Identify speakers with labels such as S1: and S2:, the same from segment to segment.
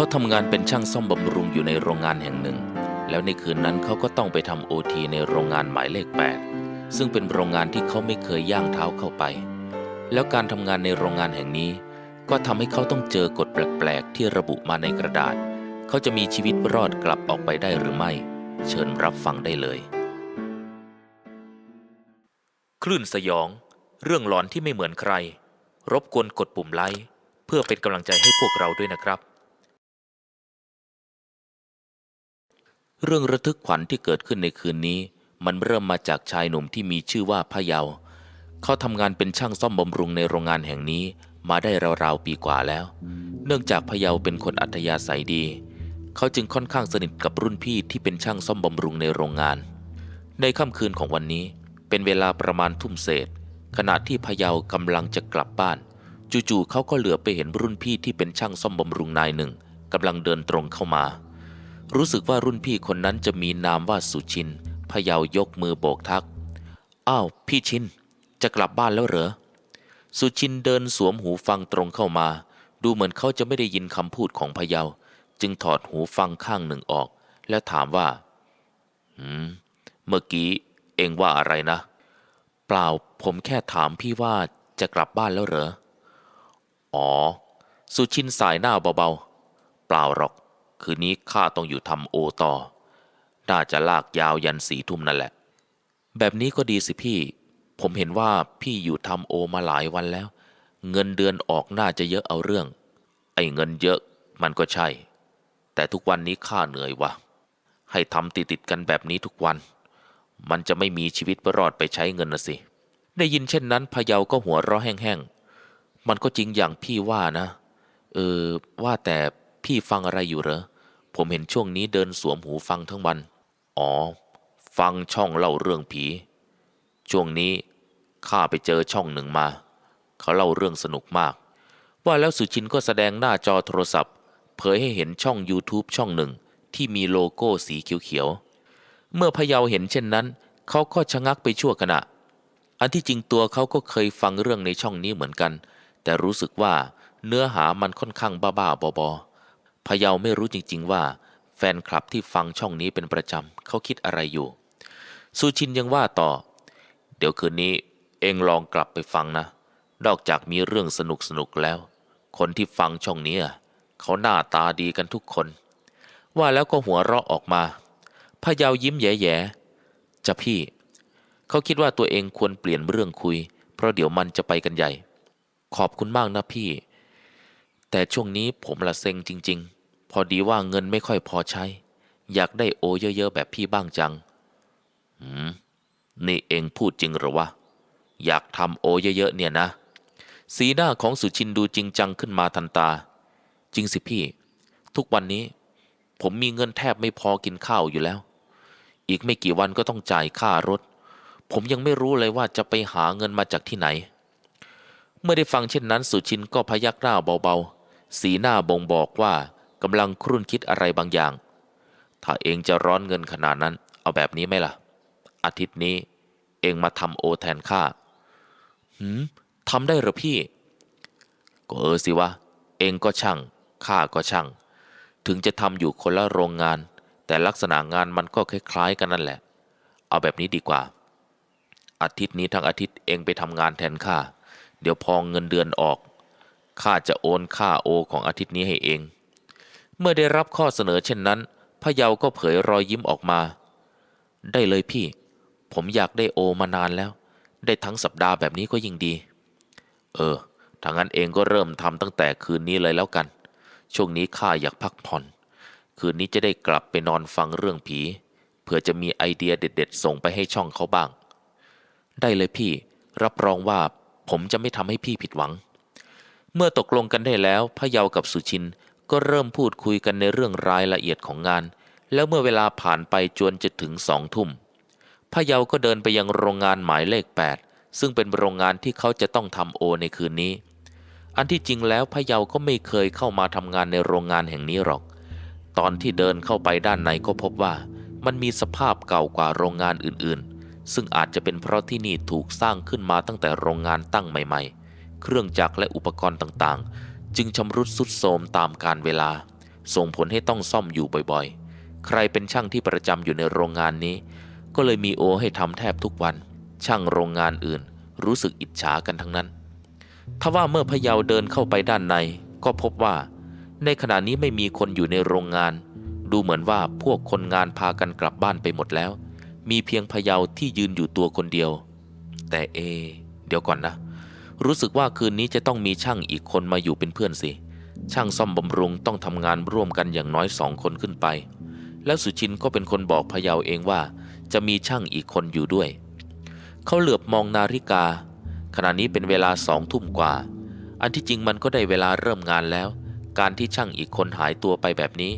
S1: เขาทำงานเป็นช่างซ่อมบำรุงอยู่ในโรงงานแห่งหนึ่ง แล้วในคืนนั้นเขาก็ต้องไปทำโอทีในโรงงานหมายเลข 8 ซึ่งเป็นโรงงานที่เขาไม่เคยย่างเท้าเข้าไป แล้วการทำงานในโรงงานแห่งนี้ ก็ทำให้เขาต้องเจอกฎแปลกๆที่ระบุมาในกระดาษ เขาจะมีชีวิตรอดกลับออกไปได้หรือไม่ เชิญรับฟังได้เลย คลื่นสยอง เรื่องหลอนที่ไม่เหมือนใคร รบกวนกดปุ่มไลค์เพื่อเป็นกำลังใจให้พวกเราด้วยนะครับ เรื่องระทึกขวัญที่เกิดขึ้นในคืนนี้ มันเริ่มมาจากชายหนุ่มที่มีชื่อว่าพะเยา เขาทำงานเป็นช่างซ่อมบำรุงในโรงงานแห่งนี้มาได้ราวๆปีกว่าแล้ว เนื่องจากพะเยาเป็นคนอัธยาศัยดี เขาจึงค่อนข้างสนิทกับรุ่นพี่ที่เป็นช่างซ่อมบำรุงในโรงงาน ในค่ำคืนของวันนี้ เป็นเวลาประมาณทุ่มเศษ ขณะที่พะเยากำลังจะกลับบ้าน จู่ๆเขาก็เหลือไปเห็นรุ่นพี่ที่เป็นช่างซ่อมบำรุงนายหนึ่งกำลังเดินตรงเข้ามา รู้สึกว่ารุ่นพี่คนนั้นจะมีนามว่าสุชินพะเยายกมือโบกทัก อ้าว พี่ชิน จะกลับบ้านแล้วเหรอ สุชินเดินสวมหูฟังตรงเข้ามา ดูเหมือนเขาจะไม่ได้ยินคำพูดของพะเยาจึงถอดหูฟังข้างหนึ่งออก แล้วถามว่า หืม เมื่อกี้เองว่าอะไรนะ เปล่า ผมแค่ถามพี่ว่าจะกลับบ้านแล้วเหรอ อ๋อ สุชินสายหน้าเบาๆ เปล่าหรอก คืนนี้ข้าต้องอยู่ทำโอต่อ น่าจะลากยาวยันสี่ทุ่มนั่นแหละ แบบนี้ก็ดีสิพี่ ผมเห็นว่าพี่อยู่ทำโอมาหลายวันแล้ว เงินเดือนออกน่าจะเยอะเอาเรื่อง ไอ้เงินเยอะมันก็ใช่ แต่ทุกวันนี้ข้าเหนื่อยวะให้ทำติดติดกันแบบนี้ทุกวัน มันจะไม่มีชีวิตรอดไปใช้เงินนะสิ ได้ยินเช่นนั้นพะเยาก็หัวเราะแห้งๆ มันก็จริงอย่างพี่ว่านะ เออว่าแต่ พี่ฟังอะไรอยู่เหรอ ผมเห็นช่วงนี้เดินสวมหูฟังทั้งวัน อ๋อ ฟังช่องเล่าเรื่องผี ช่วงนี้ข้าไปเจอช่องหนึ่งมา เขาเล่าเรื่องสนุกมาก ว่าแล้วสุชินก็แสดงหน้าจอโทรศัพท์ เผยให้เห็นช่อง YouTube ช่องหนึ่ง ที่มีโลโก้สีเขียวๆ เมื่อพะเยาเห็นเช่นนั้น เขาก็ชะงักไปชั่วขณะ อันที่จริงตัวเขาก็เคยฟังเรื่องในช่องนี้เหมือนกัน แต่รู้สึกว่าเนื้อหามันค่อนข้างบ้าๆบอๆ พะเยาไม่รู้จริง ๆ ว่า แฟนคลับที่ฟังช่องนี้เป็นประจำเขาคิดอะไรอยู่สุชินยังว่าต่อ เดี๋ยวคืนนี้เองลองกลับไปฟังนะ นอกจากมีเรื่องสนุกสนุกๆแล้ว คนที่ฟังช่องนี้อะเขาหน้าตาดีกันทุกคน ว่าแล้วก็หัวเราะออกมาพะเยายิ้มแย่ๆจะพี่ เขาคิดว่าตัวเองควรเปลี่ยนเรื่องคุย เพราะเดี๋ยวมันจะไปกันใหญ่ ขอบคุณมากนะพี่ แต่ช่วงนี้ผมละเซ็งจริง ๆ พอดีว่าเงินไม่ค่อยพอใช้ อยากได้โอเยอะๆแบบพี่บ้างจัง หืม นี่เองพูดจริงหรือวะ อยากทำโอเยอะๆเนี่ยนะ สีหน้าของสุชินดูจริงจังขึ้นมาทันตา จริงสิพี่ ทุกวันนี้ ผมมีเงินแทบไม่พอกินข้าวอยู่แล้ว อีกไม่กี่วันก็ต้องจ่ายค่ารถ ผมยังไม่รู้เลยว่าจะไปหาเงินมาจากที่ไหน เมื่อได้ฟังเช่นนั้นสุชินก็พยักหน้าเบาๆ สีหน้าบ่งบอกว่า กำลังครุ่นคิดอะไรบางอย่าง ถ้าเองจะร้อนเงินขนาดนั้น เอาแบบนี้ไหมล่ะ อาทิตย์นี้ เองมาทำโอแทนข้าหืมทำได้หรอพี่ ก็เออสิวะ เองก็ช่าง ข้าก็ช่าง ถึงจะทำอยู่คนละโรงงาน แต่ลักษณะงานมันก็คล้ายๆกันนั่นแหละ เอาแบบนี้ดีกว่า อาทิตย์นี้ทั้งอาทิตย์เองไปทำงานแทนข้า เดี๋ยวพอเงินเดือนออก ข้าจะโอนค่าโอของอาทิตย์นี้ให้เอง เมื่อได้รับข้อเสนอเช่นนั้นพะเยาก็เผยรอยยิ้มออกมา ได้เลยพี่ ผมอยากได้โอมานานแล้ว ได้ทั้งสัปดาห์แบบนี้ก็ยิ่งดี เออถ้างั้นเองก็เริ่มทำตั้งแต่คืนนี้เลยแล้วกัน ช่วงนี้ข้าอยากพักผ่อน คืนนี้จะได้กลับไปนอนฟังเรื่องผีเพื่อจะมีไอเดียเด็ด ๆ ส่งไปให้ช่องเขาบ้าง ได้เลยพี่ รับรองว่าผมจะไม่ทำให้พี่ผิดหวัง เมื่อตกลงกันได้แล้วพะเยากับสุชิน ก็เริ่มพูดคุยกันในเรื่องรายละเอียดของงาน แล้วเมื่อเวลาผ่านไปจวนจะถึงสองทุ่มพะเยาก็เดินไปยังโรงงานหมายเลข 8 ซึ่งเป็นโรงงานที่เขาจะต้องทำโอในคืนนี้ อันที่จริงแล้วพะเยาก็ไม่เคยเข้ามาทำงานในโรงงานแห่งนี้หรอก ตอนที่เดินเข้าไปด้านในก็พบว่า มันมีสภาพเก่ากว่าโรงงานอื่นๆ ซึ่งอาจจะเป็นเพราะที่นี่ถูกสร้างขึ้นมาตั้งแต่โรงงานตั้งใหม่ ๆ เครื่องจักรและอุปกรณ์ต่างๆ จึงชำรุดทรุดโทรมตามกาลเวลา ส่งผลให้ต้องซ่อมอยู่บ่อยๆ ใครเป็นช่างที่ประจำอยู่ในโรงงานนี้ ก็เลยมีโอให้ทำแทบทุกวัน ช่างโรงงานอื่น รู้สึกอิจฉากันทั้งนั้นทว่าเมื่อพะเยาเดินเข้าไปด้านใน ก็พบว่า ในขณะนี้ไม่มีคนอยู่ในโรงงาน ดูเหมือนว่าพวกคนงานพากันกลับบ้านไปหมดแล้ว มีเพียงพะเยาที่ยืนอยู่ตัวคนเดียว แต่เอ เดี๋ยวก่อนนะ รู้สึกว่าคืนนี้จะต้องมีช่างอีกคนมาอยู่เป็นเพื่อนสิ ช่างซ่อมบำรุงต้องทำงานร่วมกันอย่างน้อยสองคนขึ้นไป แล้วสุชินก็เป็นคนบอกพยาวเองว่า จะมีช่างอีกคนอยู่ด้วย เขาเหลือบมองนาฬิกา ขณะนี้เป็นเวลาสองทุ่มกว่า อันที่จริงมันก็ได้เวลาเริ่มงานแล้ว การที่ช่างอีกคนหายตัวไปแบบนี้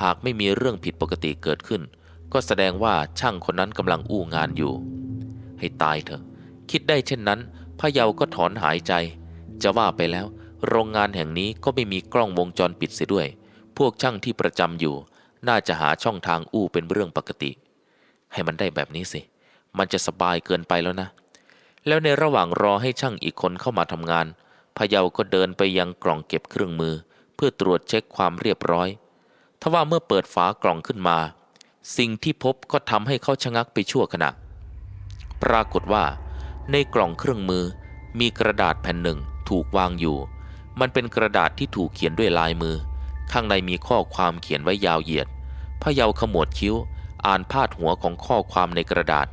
S1: หากไม่มีเรื่องผิดปกติเกิดขึ้น ก็แสดงว่าช่างคนนั้นกำลังอู้งานอยู่ ให้ตายเถอะ คิดได้เช่นนั้น พะเยาก็ถอนหายใจ จะว่าไปแล้ว โรงงานแห่งนี้ก็ไม่มีกล้องวงจรปิดเสียด้วย พวกช่างที่ประจำอยู่ น่าจะหาช่องทางอู้เป็นเรื่องปกติ ให้มันได้แบบนี้สิ มันจะสบายเกินไปแล้วนะ แล้วในระหว่างรอให้ช่างอีกคนเข้ามาทำงานพะเยาก็เดินไปยังกล่องเก็บเครื่องมือ เพื่อตรวจเช็คความเรียบร้อยทว่าเมื่อเปิดฝากล่องขึ้นมา สิ่งที่พบก็ทำให้เขาชะงักไปชั่วขณะ ปรากฏว่า ในกล่องเครื่องมือ มีกระดาษแผ่นหนึ่งถูกวางอยู่ มันเป็นกระดาษที่ถูกเขียนด้วยลายมือ ข้างในมีข้อความเขียนไว้ยาวเหยียดพะเยาขมวดคิ้ว อ่านพาดหัวของข้อความในกระดาษ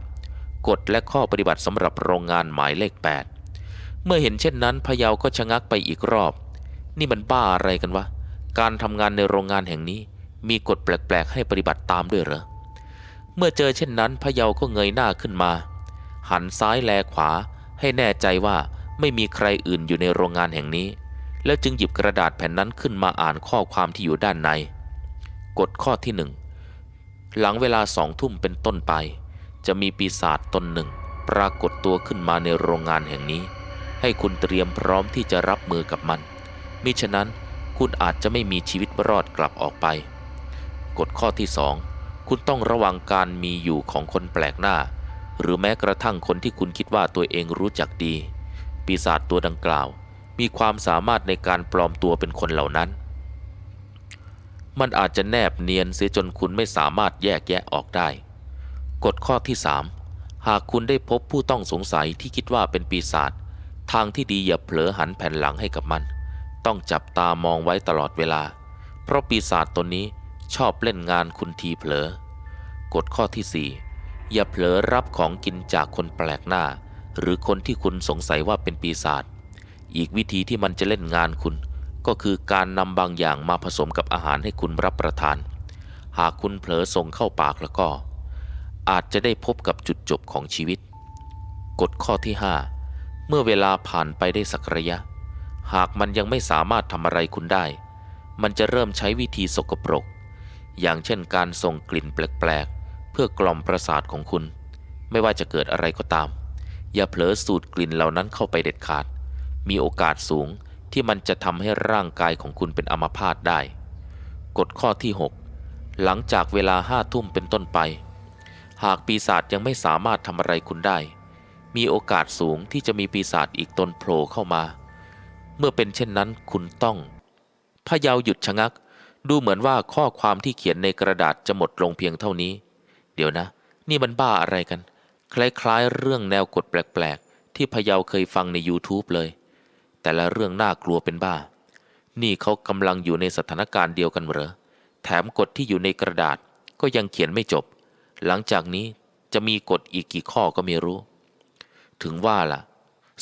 S1: กฎและข้อปฏิบัติสำหรับโรงงานหมายเลข 8 เมื่อเห็นเช่นนั้นพะเยาก็ชะงักไปอีกรอบ นี่มันบ้าอะไรกันวะ การทำงานในโรงงานแห่งนี้ มีกฎแปลกๆ ให้ปฏิบัติตามด้วยเหรอ เมื่อเจอเช่นนั้นพะเยาก็เงยหน้าขึ้นมา หันซ้ายแลขวา ให้แน่ใจว่าไม่มีใครอื่นอยู่ในโรงงานแห่งนี้ แล้วจึงหยิบกระดาษแผ่นนั้นขึ้นมาอ่านข้อความที่อยู่ด้านใน กฎข้อที่หนึ่งหลังเวลาสองทุ่มเป็นต้นไป จะมีปีศาจตนหนึ่ง ปรากฏตัวขึ้นมาในโรงงานแห่งนี้ ให้คุณเตรียมพร้อมที่จะรับมือกับมัน มิฉะนั้นคุณอาจจะไม่มีชีวิตรอดกลับออกไป กฎข้อที่สองคุณต้องระวังการมีอยู่ของคนแปลกหน้า หรือแม้กระทั่งคนที่คุณคิดว่าตัวเองรู้จักดี ปีศาจตัวดังกล่าว มีความสามารถในการปลอมตัวเป็นคนเหล่านั้น มันอาจจะแนบเนียนเสียจนคุณไม่สามารถแยกแยะออกได้ กฎข้อที่ 3 หากคุณได้พบผู้ต้องสงสัยที่คิดว่าเป็นปีศาจทางที่ดีอย่าเผลอหันแผ่นหลังให้กับมัน ต้องจับตามองไว้ตลอดเวลา เพราะปีศาจตนนี้ชอบเล่นงานคุณทีเผลอกฎข้อที่4 อย่าเผลอรับของกินจากคนแปลกหน้า หรือคนที่คุณสงสัยว่าเป็นปีศาจอีกวิธีที่มันจะเล่นงานคุณ ก็คือการนำบางอย่างมาผสมกับอาหารให้คุณรับประทาน หากคุณเผลอส่งเข้าปากแล้วก็ อาจจะได้พบกับจุดจบของชีวิต กฎข้อที่ 5 เมื่อเวลาผ่านไปได้สักระยะ หากมันยังไม่สามารถทำอะไรคุณได้ มันจะเริ่มใช้วิธีสกปรก อย่างเช่นการส่งกลิ่นแปลก เพื่อกล่อมประสาทของคุณ ไม่ว่าจะเกิดอะไรก็ตาม อย่าเผลอสูดกลิ่นเหล่านั้นเข้าไปเด็ดขาด มีโอกาสสูงที่มันจะทำให้ร่างกายของคุณเป็นอัมพาตได้ กฎข้อที่ 6 หลังจากเวลาห้าทุ่มเป็นต้นไป หากปีศาจยังไม่สามารถทำอะไรคุณได้ มีโอกาสสูงที่จะมีปีศาจอีกตนโผล่เข้ามา เมื่อเป็นเช่นนั้นคุณต้องพะเยาหยุดชะงัก ดูเหมือนว่าข้อความที่เขียนในกระดาษจะหมดลงเพียงเท่านี้ เดี๋ยวนะ นี่มันบ้าอะไรกัน คล้ายๆ เรื่องแนวกฎแปลกๆ ที่พะเยาเคยฟังใน YouTube เลย แต่ละเรื่องน่ากลัวเป็นบ้า นี่เขากำลังอยู่ในสถานการณ์เดียวกันเหรอ แถมกฎที่อยู่ในกระดาษก็ยังเขียนไม่จบ หลังจากนี้จะมีกฎอีกกี่ข้อก็ไม่รู้ ถึงว่าล่ะ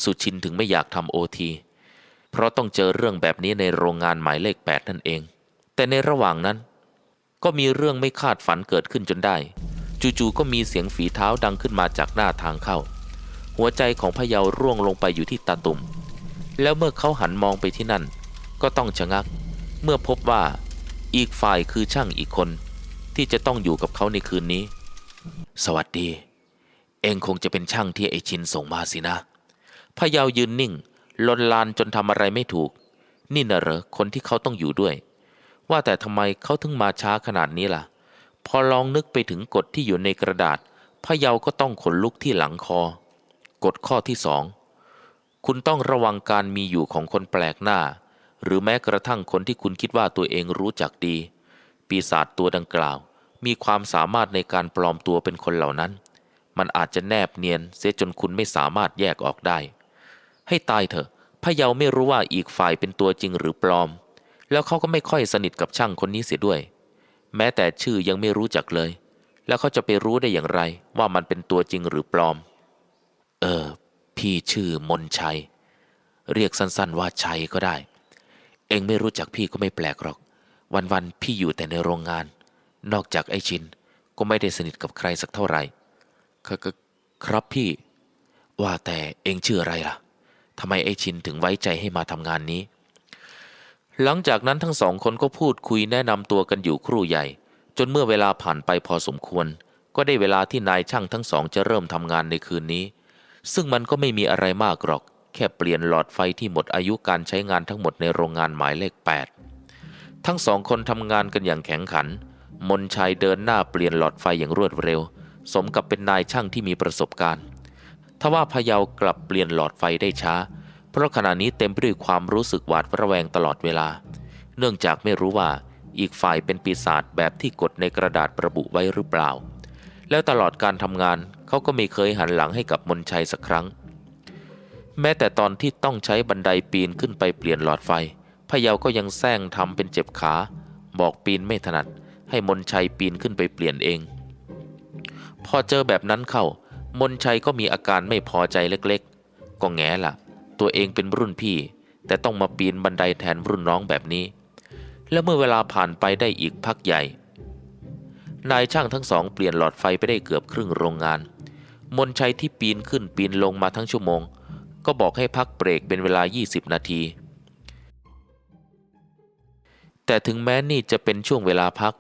S1: สุชินถึงไม่อยากทำโอทีเพราะต้องเจอเรื่องแบบนี้ในโรงงานหมายเลขแปดนั่นเอง แต่ในระหว่างนั้น ก็มีเรื่องไม่คาดฝันเกิดขึ้นจนได้ จู่ๆก็มีเสียงฝีเท้าดังขึ้นมาจากหน้าทางเข้า หัวใจของพะเยาร่วงลงไปอยู่ที่ตาตุ่ม แล้วเมื่อเขาหันมองไปที่นั่น ก็ต้องชะงัก เมื่อพบว่าอีกฝ่ายคือช่างอีกคน ที่จะต้องอยู่กับเขาในคืนนี้ สวัสดี เองคงจะเป็นช่างที่ไอชินส่งมาสินะพะเยายืนนิ่งลนลานจนทำอะไรไม่ถูก นี่น่ะเหรอคนที่เขาต้องอยู่ด้วย ว่าแต่ทำไมเขาถึงมาช้าขนาดนี้ล่ะ พอลองนึกไปถึงกฎที่อยู่ในกระดาษพะเยาก็ต้องขนลุกที่หลังคอ กฎข้อที่สองคุณต้องระวังการมีอยู่ของคนแปลกหน้า หรือแม้กระทั่งคนที่คุณคิดว่าตัวเองรู้จักดี ปีศาจตัวดังกล่าว มีความสามารถในการปลอมตัวเป็นคนเหล่านั้น มันอาจจะแนบเนียนเสียจนคุณไม่สามารถแยกออกได้ ให้ตายเถอะพะเยาไม่รู้ว่าอีกฝ่ายเป็นตัวจริงหรือปลอม แล้วเขาก็ไม่ค่อยสนิทกับช่างคนนี้เสียด้วย แม้แต่ชื่อยังไม่รู้จักเลย แล้วเขาจะไปรู้ได้อย่างไร ว่ามันเป็นตัวจริงหรือปลอม เออ พี่ชื่อมนชัย เรียกสั้นๆว่าชัยก็ได้ เองไม่รู้จักพี่ก็ไม่แปลกหรอก วันๆพี่อยู่แต่ในโรงงาน นอกจากไอ้ชินก็ไม่ได้สนิทกับใครสักเท่าไหร่คคครับพี่ ว่าแต่เองชื่ออะไรล่ะทำไมไอ้ชินถึงไว้ใจให้มาทำงานนี้ หลังจากนั้นทั้งสองคนก็พูดคุยแนะนำตัวกันอยู่ครู่ใหญ่ จนเมื่อเวลาผ่านไปพอสมควร ก็ได้เวลาที่นายช่างทั้งสองจะเริ่มทำงานในคืนนี้ ซึ่งมันก็ไม่มีอะไรมากหรอก แค่เปลี่ยนหลอดไฟที่หมดอายุการใช้งานทั้งหมดในโรงงานหมายเลข 8 ทั้งสองคนทำงานกันอย่างแข็งขัน มนชัยเดินหน้าเปลี่ยนหลอดไฟอย่างรวดเร็ว สมกับเป็นนายช่างที่มีประสบการณ์ทว่าพะเยากลับเปลี่ยนหลอดไฟได้ช้า เพราะขณะนี้เต็มไปด้วยความรู้สึกหวาดระแวงตลอดเวลา เนื่องจากไม่รู้ว่าอีกฝ่ายเป็นปีศาจแบบที่กดในกระดาษระบุไว้หรือเปล่า แล้วตลอดการทำงานเขาก็ไม่เคยหันหลังให้กับมนชัยสักครั้ง แม้แต่ตอนที่ต้องใช้บันไดปีนขึ้นไปเปลี่ยนหลอดไฟพะเยาก็ยังแซงทำเป็นเจ็บขา บอกปีนไม่ถนัด ให้มนชัยปีนขึ้นไปเปลี่ยนเอง พอเจอแบบนั้นเข้ามนชัยก็มีอาการไม่พอใจเล็กๆ ก็แง่ละ ตัวเองเป็นรุ่นพี่ แต่ต้องมาปีนบันไดแทนรุ่นน้องแบบนี้ แล้วเมื่อเวลาผ่านไปได้อีกพักใหญ่ นายช่างทั้งสองเปลี่ยนหลอดไฟไปได้เกือบครึ่งโรงงาน มนชัยที่ปีนขึ้นปีนลงมาทั้งชั่วโมง ก็บอกให้พักเบรกเป็นเวลา 20 นาที แต่ถึงแม้นี่จะเป็นช่วงเวลาพัก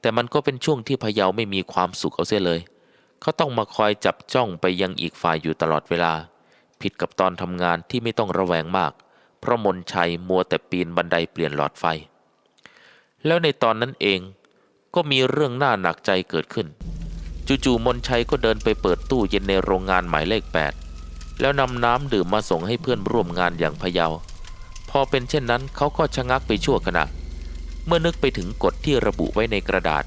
S1: แต่มันก็เป็นช่วงที่พะเยาไม่มีความสุขเอาเสียเลย เขาต้องมาคอยจับจ้องไปยังอีกฝ่ายอยู่ตลอดเวลา ผิดกับตอนทำงานที่ไม่ต้องระแวงมาก เพราะมนชัยมัวแต่ปีนบันไดเปลี่ยนหลอดไฟ แล้วในตอนนั้นเองก็มีเรื่องน่าหนักใจเกิดขึ้น จู่ๆมนชัยก็เดินไปเปิดตู้เย็นในโรงงานหมายเลข 8 แล้วนำน้ำดื่มมาส่งให้เพื่อนร่วมงานอย่างพยาว พอเป็นเช่นนั้นเขาก็ชะงักไปชั่วขณะ เมื่อนึกไปถึงกฎที่ระบุไว้ในกระดาษ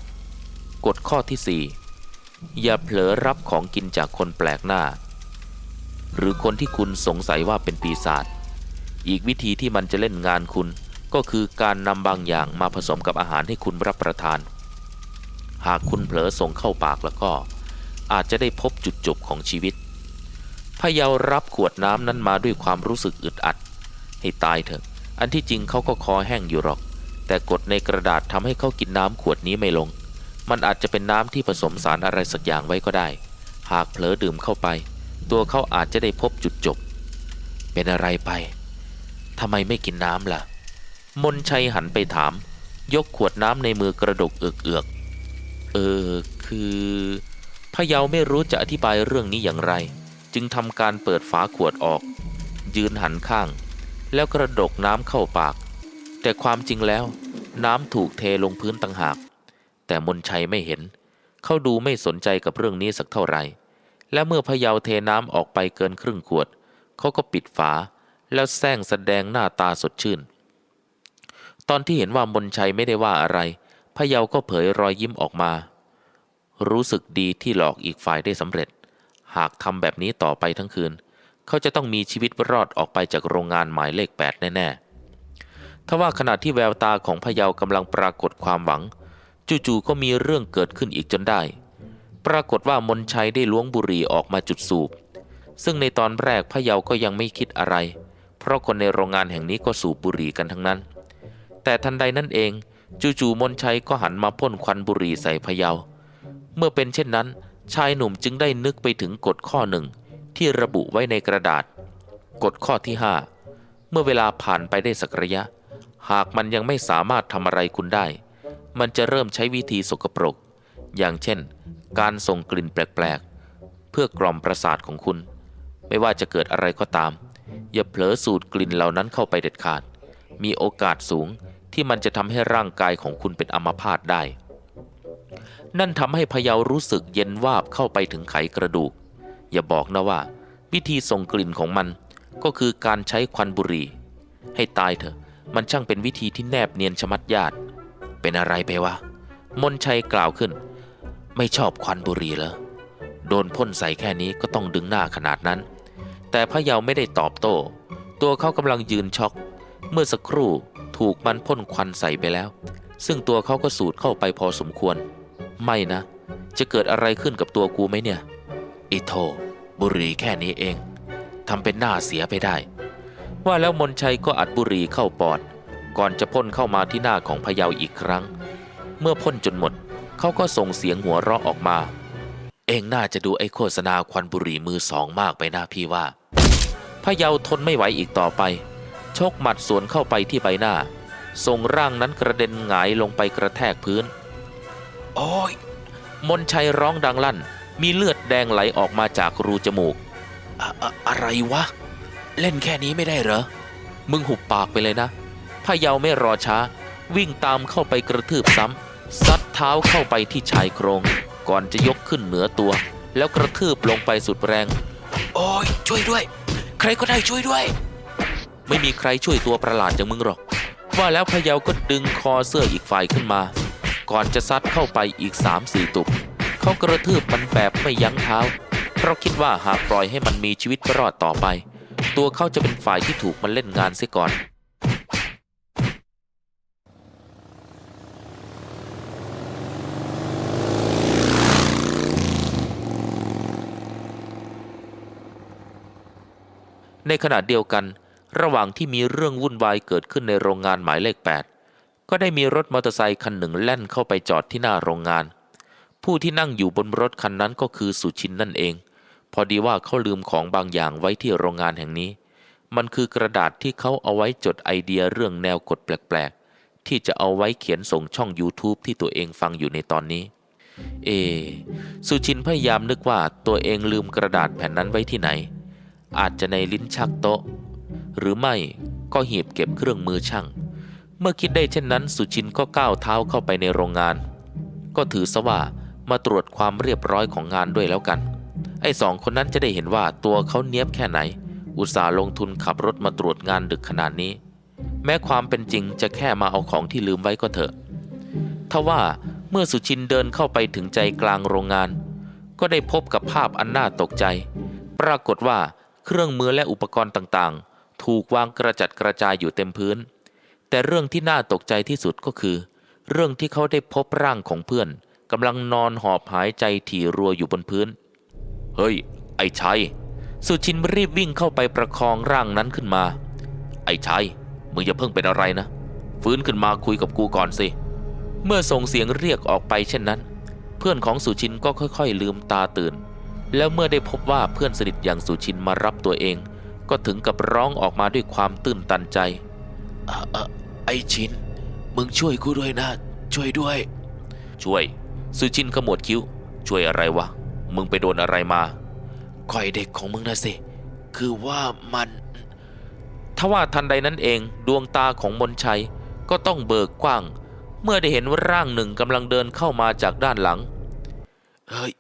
S1: กฎข้อที่ 4 อย่าเผลอรับของกินจากคนแปลกหน้า หรือคนที่คุณสงสัยว่าเป็นปีศาจอีกวิธีที่มันจะเล่นงานคุณ ก็คือการนำบางอย่างมาผสมกับอาหารให้คุณรับประทาน หากคุณเผลอส่งเข้าปากแล้วก็ อาจจะได้พบจุดจบของชีวิตพะเยารับขวดน้ำนั้นมาด้วยความรู้สึกอึดอัด ให้ตายเถอะ อันที่จริงเขาก็คอแห้งอยู่หรอก แต่กดในกระดาษทำให้เขากินน้ำขวดนี้ไม่ลง มันอาจจะเป็นน้ำที่ผสมสารอะไรสักอย่างไว้ก็ได้ หากเผลอดื่มเข้าไป ตัวเขาอาจจะได้พบจุดจบ เป็นอะไรไปทำไมไม่กินน้ำล่ะ มนชัยหันไปถาม ยกขวดน้ำในมือกระดกเอือกๆ เออ คือพะเยาไม่รู้จะอธิบายเรื่องนี้อย่างไร จึงทำการเปิดฝาขวดออก ยืนหันข้าง แล้วกระดกน้ำเข้าปาก แต่ความจริงแล้ว น้ำถูกเทลงพื้นต่างหาก แต่มนชัยไม่เห็น เขาดูไม่สนใจกับเรื่องนี้สักเท่าไหร่ และเมื่อพะเยาเทน้ำออกไปเกินครึ่งขวด เขาก็ปิดฝา แล้วแซงแสดงหน้าตาสดชื่น ตอนที่เห็นว่ามนชัยไม่ได้ว่าอะไรพะเยาก็เผยรอยยิ้มออกมา รู้สึกดีที่หลอกอีกฝ่ายได้สำเร็จ หากทำแบบนี้ต่อไปทั้งคืน เขาจะต้องมีชีวิตรอดออกไปจากโรงงานหมายเลข 8 แน่ๆทว่าขณะที่แววตาของพะเยากำลังปรากฏความหวัง จู่ๆก็มีเรื่องเกิดขึ้นอีกจนได้ ปรากฏว่ามนชัยได้ล้วงบุหรี่ออกมาจุดสูบ ซึ่งในตอนแรกพะเยาก็ยังไม่คิดอะไร เพราะคนในโรงงานแห่งนี้ก็สูบบุหรี่กันทั้งนั้น แต่ทันใดนั่นเอง จู่ๆมนชัยก็หันมาพ่นควันบุหรี่ใส่พะเยา เมื่อเป็นเช่นนั้น ชายหนุ่มจึงได้นึกไปถึงกฎข้อหนึ่งที่ระบุไว้ในกระดาษ กฎข้อที่ 5 เมื่อเวลาผ่านไปได้สักระยะ หากมันยังไม่สามารถทำอะไรคุณได้ มันจะเริ่มใช้วิธีสกปรก อย่างเช่น การส่งกลิ่นแปลกๆ เพื่อกล่อมประสาทของคุณ ไม่ว่าจะเกิดอะไรก็ตาม อย่าเผลอสูดกลิ่นเหล่านั้นเข้าไปเด็ดขาด มีโอกาสสูงที่มันจะทำให้ร่างกายของคุณเป็นอัมพาตได้ นั่นทำให้พยารู้สึกเย็นวาบเข้าไปถึงไขกระดูก อย่าบอกนะว่า วิธีส่งกลิ่นของมันก็คือการใช้ควันบุหรี่ ให้ตายเถอะ มันช่างเป็นวิธีที่แนบเนียนชะมัดญาติ เป็นอะไรไปวะ มนชัยกล่าวขึ้น ไม่ชอบควันบุหรี่เหรอโดนพ่นใส่แค่นี้ก็ต้องดึงหน้าขนาดนั้น แต่พะเยาไม่ได้ตอบโต้ ตัวเขากำลังยืนช็อก เมื่อสักครู่ถูกมันพ่นควันใส่ไปแล้ว ซึ่งตัวเขาก็สูดเข้าไปพอสมควร ไม่นะ จะเกิดอะไรขึ้นกับตัวกูไหมเนี่ยอิโทบุหรี่แค่นี้เองทำเป็นหน้าเสียไปได้ ว่าแล้วมนชัยก็อัดบุหรี่เข้าปอด ก่อนจะพ่นเข้ามาที่หน้าของพะเยาอีกครั้ง เมื่อพ่นจนหมด เขาก็ส่งเสียงหัวเราะออกมา เองน่าจะดูไอ้โฆษณาควันบุหรี่มือสองมากไปนะพี่ว่าพะเยาทนไม่ไหวอีกต่อไป ชกหมัดสวนเข้าไปที่ใบหน้า ส่งร่างนั้นกระเด็นหงายลงไปกระแทกพื้น โอ้ย มนชัยร้องดังลั่น มีเลือดแดงไหลออกมาจากรูจมูกอะอะอะไรวะ เล่นแค่นี้ไม่ได้เหรอ มึงหุบปากไปเลยนะพะเยาไม่รอช้า วิ่งตามเข้าไปกระทืบซ้ำซัด ท้าเข้าไปที่ชายโครง ก่อนจะยกขึ้นเหนือตัว แล้วกระทืบลงไปสุดแรง โอ้ยช่วยด้วย ใครก็ได้ช่วยด้วย ไม่มีใครช่วยตัวประหลาดอย่างมึงหรอก ว่าแล้วพะเยาก็ดึงคอเสื้ออีกฝ่ายขึ้นมา ก่อนจะซัดเข้าไปอีก3ามสี่ตุบเขากระทืบมันแบบไม่ยั้งเท้า เพราะคิดว่าหากปล่อยให้มันมีชีวิตรอดต่อไป ตัวเขาจะเป็นฝ่ายที่ถูกมันเล่นงานเสียก่อน ในขณะเดียวกัน ระหว่างที่มีเรื่องวุ่นวายเกิดขึ้นในโรงงานหมายเลข 8 ก็ได้มีรถมอเตอร์ไซคันหนึ่งแล่นเข้าไปจอดที่หน้าโรงงาน ผู้ที่นั่งอยู่บนรถคันนั้นก็คือสุชินนั่นเอง พอดีว่าเขาลืมของบางอย่างไว้ที่โรงงานแห่งนี้ มันคือกระดาษที่เขาเอาไว้จดไอเดียเรื่องแนวกฎแปลกๆ ที่จะเอาไว้เขียนส่งช่อง YouTube ที่ตัวเองฟังอยู่ในตอนนี้ เอ สุชินพยายามนึกว่าตัวเองลืมกระดาษแผ่นนั้นไว้ที่ไหน อาจจะในลิ้นชักโต๊ะ หรือไม่ก็หีบเก็บเครื่องมือช่าง เมื่อคิดได้เช่นนั้นสุชินก็ก้าวเท้าเข้าไปในโรงงาน ก็ถือซะว่ามาตรวจความเรียบร้อยของงานด้วยแล้วกัน ไอ้สองคนนั้นจะได้เห็นว่าตัวเขาเนี้ยบแค่ไหน อุตส่าห์ลงทุนขับรถมาตรวจงานดึกขนาดนี้ แม้ความเป็นจริงจะแค่มาเอาของที่ลืมไว้ก็เถอะทว่าเมื่อสุชินเดินเข้าไปถึงใจกลางโรงงาน ก็ได้พบกับภาพอันน่าตกใจ ปรากฏว่า เครื่องมือและอุปกรณ์ต่างๆ ถูกวางกระจัดกระจายอยู่เต็มพื้น แต่เรื่องที่น่าตกใจที่สุดก็คือ เรื่องที่เขาได้พบร่างของเพื่อนกำลังนอนหอบหายใจถี่รัวอยู่บนพื้น เฮ้ย ไอ้ชัย สุชินรีบวิ่งเข้าไปประคองร่างนั้นขึ้นมา ไอ้ชัย มึงอย่าเพิ่งเป็นอะไรนะ ฟื้นขึ้นมาคุยกับกูก่อนสิ เมื่อส่งเสียงเรียกออกไปเช่นนั้น เพื่อนของสุชินก็ค่อย ๆ ลืมตาตื่น แล้วเมื่อได้พบว่าเพื่อนสนิทอย่างสุชินมารับตัวเอง ก็ถึงกับร้องออกมาด้วยความตื่นตันใจเออเออไอชิน มึงช่วยกูด้วยนะ ช่วยด้วย ช่วย สุชินขมวดคิ้ว ช่วยอะไรวะ มึงไปโดนอะไรมาคอยเด็กของมึงนะสิ คือว่ามันทว่าทันใดนั้นเองดวงตาของมนชัยก็ต้องเบิกกว้าง เมื่อได้เห็นว่าร่างหนึ่งกำลังเดินเข้ามาจากด้านหลัง เฮ้ย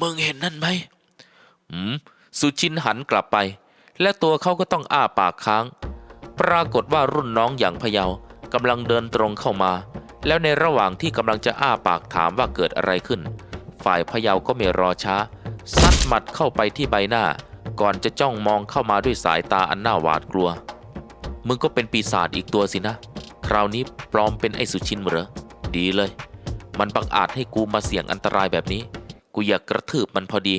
S1: มึงเห็นนั่นไหมหืมสุชินหันกลับไป และตัวเขาก็ต้องอ้าปากค้าง ปรากฏว่ารุ่นน้องอย่างพยาวกำลังเดินตรงเข้ามา แล้วในระหว่างที่กำลังจะอ้าปากถามว่าเกิดอะไรขึ้น ฝ่ายพยาวก็ไม่รอช้าซัดหมัดเข้าไปที่ใบหน้า ก่อนจะจ้องมองเข้ามาด้วยสายตาอันน่าหวาดกลัว มึงก็เป็นปีศาจอีกตัวสินะ คราวนี้ปลอมเป็นไอ้สุชินเหรอ ดีเลย มันบังอาจให้กูมาเสี่ยงอันตรายแบบนี้ กูอยากกระทืบมันพอดี